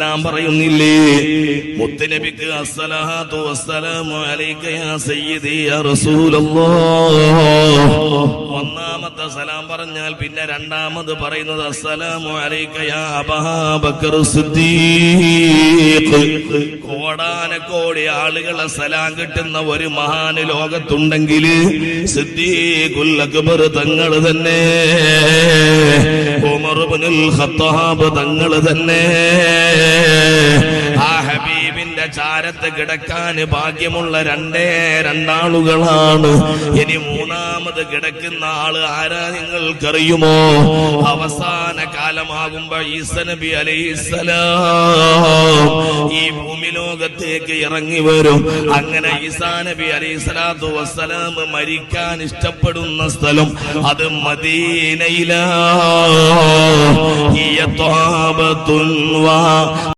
നാം പറയുന്നില്ലേ? മുത്തനബിക്ക് അസ്സലാത്തു വസ്സലാമു അലൈക യാ സയ്യിദി യാ റസൂലല്ലാഹ് ഒന്നാമത്തെ സലാം പറഞ്ഞാൽ പിന്നെ രണ്ടാമത് പറയുന്നത് അസ്സലാമു അലൈക യാ അബൂബക്കർ സിദ്ദീഖ്. കോടാനക്കോടി ആളുകളെ സലാം കിട്ടുന്ന ഒരു മഹാന് ലോകത്തുണ്ടെങ്കിൽ സിദ്ദീഖുൽ അക്ബർ തങ്ങൾ തന്നെ. ഖത്താബ് തങ്ങൾ തന്നെ. ആ ഹബീബിന്റെ ചാരത്ത് കിടക്കാൻ ഭാഗ്യമുള്ള രണ്ടേ രണ്ടാളുകളാണ്. ഇനി മൂന്നാമത് കിടക്കുന്ന ആൾ ആരാ നിങ്ങൾക്കറിയുമോ? അവസാന കാലമാകുമ്പോ ഈസ നബി അലൈസലാം ഈ ഭൂമി ലോകത്തേക്ക് ഇറങ്ങി വരും. അങ്ങനെ ഈസാ നബി അലൈസലാത്തു വസ്സലാം മരിക്കാൻ ഇഷ്ടപ്പെടുന്ന സ്ഥലം അത് മദീനയിലാ. ത്വാബത്തുൻ വാ